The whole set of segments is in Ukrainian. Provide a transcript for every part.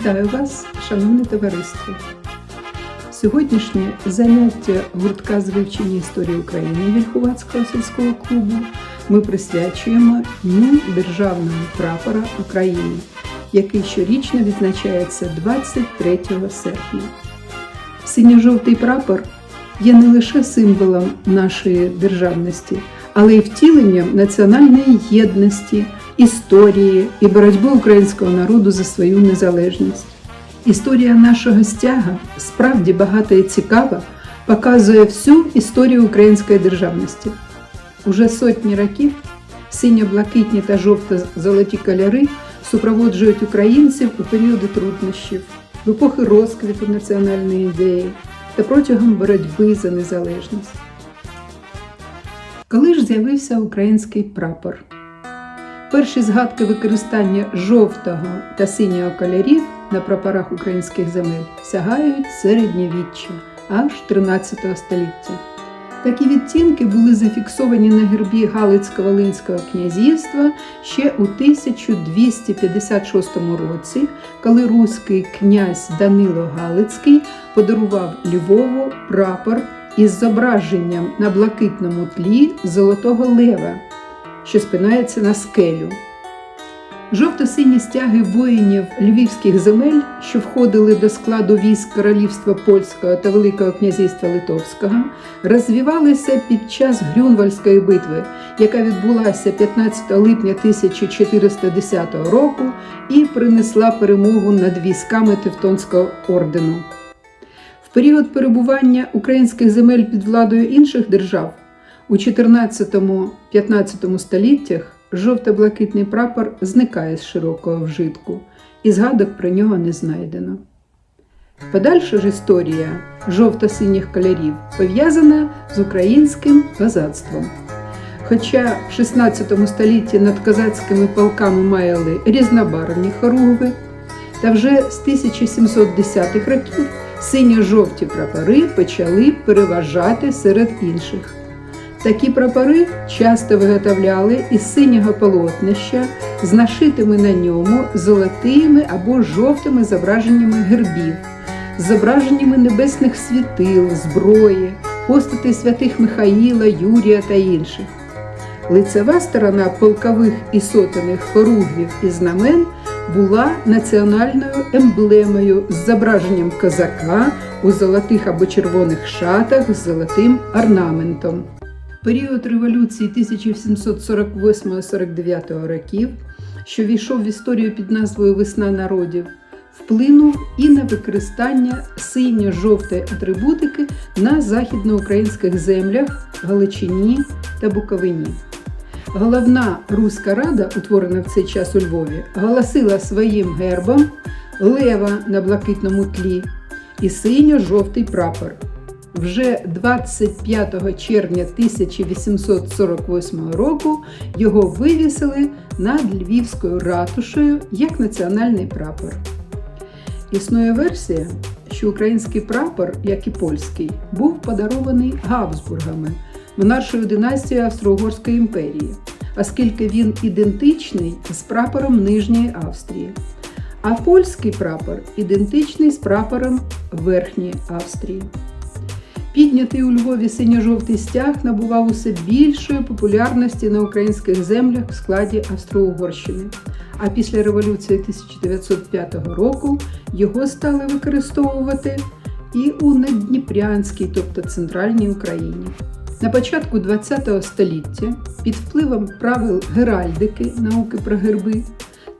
Вітаю вас, шановне товариство! Сьогоднішнє заняття гуртка з вивчення історії України Вільхуватського сільського клубу ми присвячуємо Дню Державного прапора України, який щорічно відзначається 23 серпня. Синьо-жовтий прапор є не лише символом нашої державності, але й втіленням національної єдності, історії і боротьби українського народу за свою незалежність. Історія нашого стяга справді багата і цікава, показує всю історію української державності. Уже сотні років синьо-блакитні та жовто-золоті кольори супроводжують українців у періоди труднощів, в епохи розквіту національної ідеї та протягом боротьби за незалежність. Коли ж з'явився український прапор? Перші згадки використання жовтого та синього кольорів на прапорах українських земель сягають середньовіччя аж 13 століття. Такі відтінки були зафіксовані на гербі Галицько-Волинського князівства ще у 1256 році, коли руський князь Данило Галицький подарував Львову прапор із зображенням на блакитному тлі Золотого Лева, що спинається на скелю. Жовто-сині стяги воїнів львівських земель, що входили до складу військ Королівства Польського та Великого князівства Литовського, розвивалися під час Грюнвальської битви, яка відбулася 15 липня 1410 року і принесла перемогу над військами Тевтонського ордену. В період перебування українських земель під владою інших держав у 14-15 століттях жовто-блакитний прапор зникає з широкого вжитку, і згадок про нього не знайдено. Подальша ж історія жовто-синіх кольорів пов'язана з українським козацтвом. Хоча в 16 столітті над козацькими полками маяли різнобарвні хоругви, та вже з 1710-х років синьо-жовті прапори почали переважати серед інших. Такі прапори часто виготовляли із синього полотнища з нашитими на ньому золотими або жовтими зображеннями гербів, зображеннями небесних світил, зброї, постатей святих Михаїла, Юрія та інших. Лицева сторона полкових і сотених хоругвів і знамен була національною емблемою з зображенням козака у золотих або червоних шатах з золотим орнаментом. Період революції 1748-49 років, що війшов в історію під назвою Весна народів, вплинув і на використання синьо-жовтої атрибутики на західноукраїнських землях Галичині та Буковині. Головна Руська рада, утворена в цей час у Львові, оголосила своїм гербом лева на блакитному тлі і синьо-жовтий прапор. Вже 25 червня 1848 року його вивісили над Львівською ратушею як національний прапор. Існує версія, що український прапор, як і польський, був подарований Габсбургами, монаршою династією Австро-Угорської імперії, оскільки він ідентичний з прапором Нижньої Австрії. А польський прапор ідентичний з прапором Верхньої Австрії. Піднятий у Львові синьо-жовтий стяг набував усе більшої популярності на українських землях в складі Австро-Угорщини. А після революції 1905 року його стали використовувати і у Надніпрянській, тобто центральній Україні. На початку ХХ століття під впливом правил геральдики науки про герби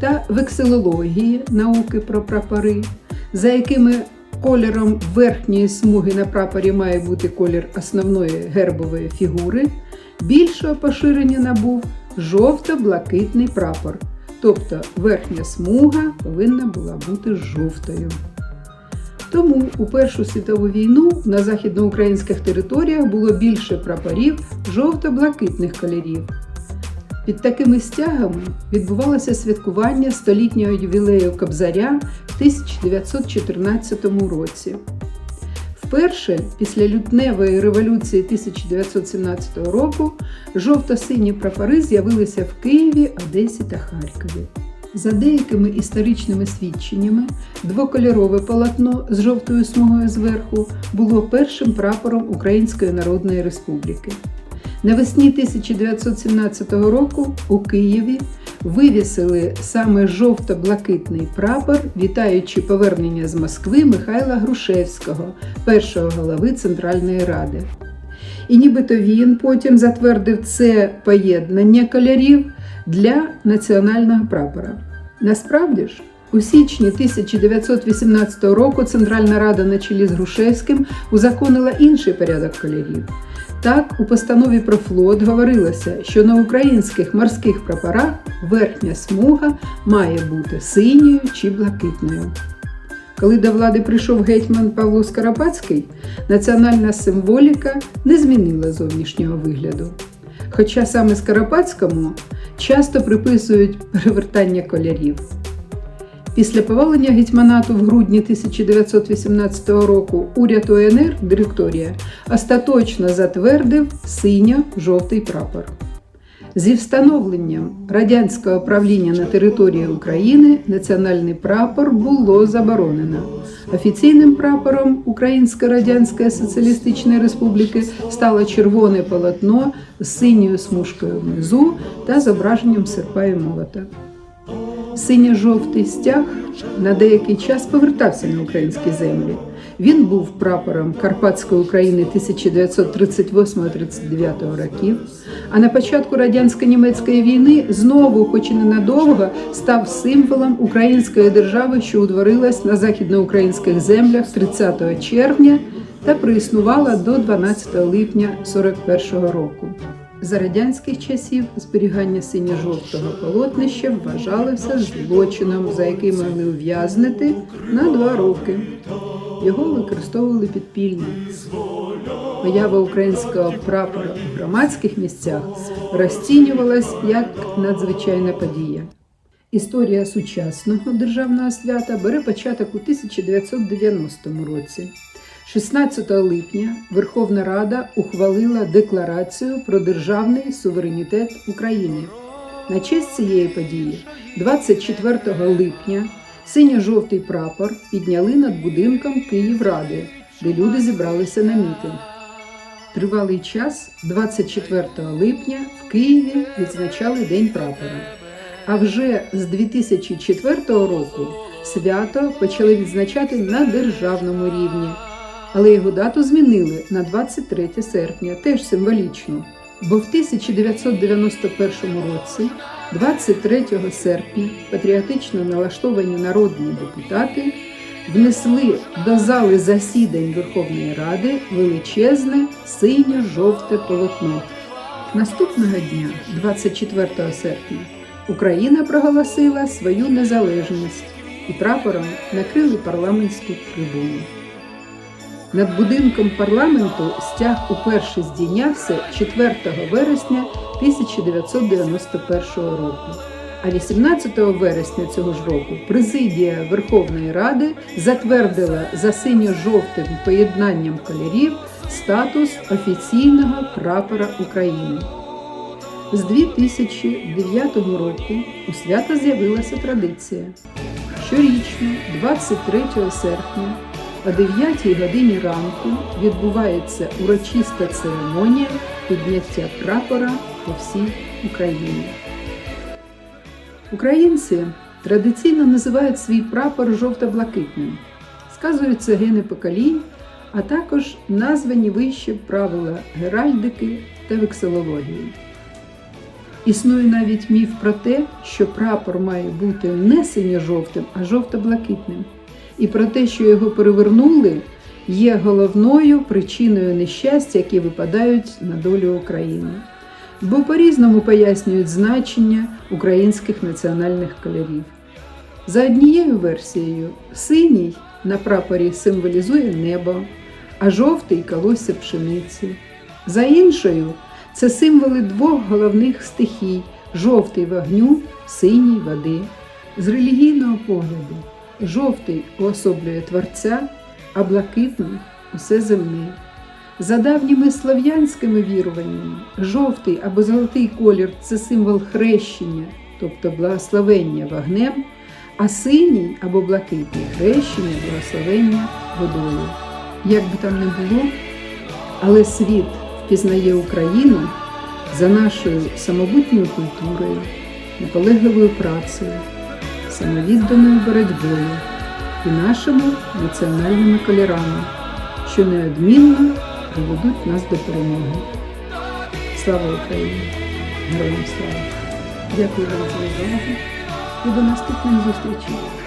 та векселології науки про прапори, за якими Кольором верхньої смуги на прапорі має бути колір основної гербової фігури. Більшого поширення набув жовто-блакитний прапор. Тобто верхня смуга повинна була бути жовтою. Тому у Першу світову війну на західноукраїнських територіях було більше прапорів жовто-блакитних кольорів. Під такими стягами відбувалося святкування столітнього ювілею Кобзаря в 1914 році. Вперше після лютневої революції 1917 року жовто-сині прапори з'явилися в Києві, Одесі та Харкові. За деякими історичними свідченнями, двокольорове полотно з жовтою смугою зверху було першим прапором Української Народної Республіки. Навесні 1917 року у Києві вивісили саме жовто-блакитний прапор, вітаючи повернення з Москви Михайла Грушевського, першого голови Центральної Ради. І нібито він потім затвердив це поєднання кольорів для національного прапора. Насправді ж, у січні 1918 року Центральна Рада на чолі з Грушевським узаконила інший порядок кольорів. Так, у постанові про флот говорилося, що на українських морських прапорах верхня смуга має бути синьою чи блакитною. Коли до влади прийшов гетьман Павло Скоропадський, національна символіка не змінила зовнішнього вигляду. Хоча саме Скоропадському часто приписують перевертання кольорів. Після повалення гетьманату в грудні 1918 року уряд УНР директорія остаточно затвердив синьо-жовтий прапор. Зі встановленням радянського правління на території України національний прапор було заборонено. Офіційним прапором Української Радянської Соціалістичної Республіки стало червоне полотно з синьою смужкою внизу та зображенням серпа і молота. Синьо-жовтий стяг на деякий час повертався на українські землі. Він був прапором Карпатської України 1938-39 років. А на початку радянсько-німецької війни знову, хоч і ненадовго, став символом української держави, що утворилась на західноукраїнських землях 30 червня та проіснувала до 12 липня 41 року. За радянських часів зберігання синьо-жовтого полотнища вважалося злочином, за який могли ув'язнити на два роки. Його використовували підпільно. Поява українського прапора у громадських місцях розцінювалась як надзвичайна подія. Історія сучасного державного свята бере початок у 1990 році. 16 липня Верховна Рада ухвалила декларацію про державний суверенітет України. На честь цієї події, 24 липня, синьо-жовтий прапор підняли над будинком Київради, де люди зібралися на мітинг. Тривалий час, 24 липня, в Києві відзначали День прапора. А вже з 2004 року свято почали відзначати на державному рівні але його дату змінили на 23 серпня, теж символічно. Бо в 1991 році, 23 серпня, патріотично налаштовані народні депутати внесли до зали засідань Верховної Ради величезне синьо-жовте полотно. Наступного дня, 24 серпня, Україна проголосила свою незалежність і прапором накрили парламентську трибуну. Над будинком парламенту стяг уперше здійнявся 4 вересня 1991 року. А 18 вересня цього ж року президія Верховної Ради затвердила за синьо-жовтим поєднанням кольорів статус офіційного прапора України. З 2009 року у свята з'явилася традиція. Щорічно, 23 серпня, о 9 годині ранку відбувається урочиста церемонія підняття прапора по всій Україні. Українці традиційно називають свій прапор жовто-блакитним, сказуються гени поколінь, а також названі вище правила геральдики та векселології. Існує навіть міф про те, що прапор має бути не синьо-жовтим, а жовто-блакитним і про те, що його перевернули, є головною причиною нещастя, які випадають на долю України. Бо по-різному пояснюють значення українських національних кольорів. За однією версією, синій на прапорі символізує небо, а жовтий колосся пшениці. За іншою, це символи двох головних стихій жовтий вогню, синій води. З релігійного погляду. Жовтий уособлює Творця, а блакитний усе земне. За давніми слов'янськими віруваннями, жовтий або золотий колір це символ хрещення, тобто благословення вогнем, а синій або блакитний хрещення, благословення водою. Як би там не було, але світ впізнає Україну за нашою самобутньою культурою, наполегливою працею, самовідданою боротьбою і нашими національними кольорами, що неодмінно приведуть нас до перемоги. Слава Україні! Героям слава! Дякую вам за увагу і до наступних зустрічей!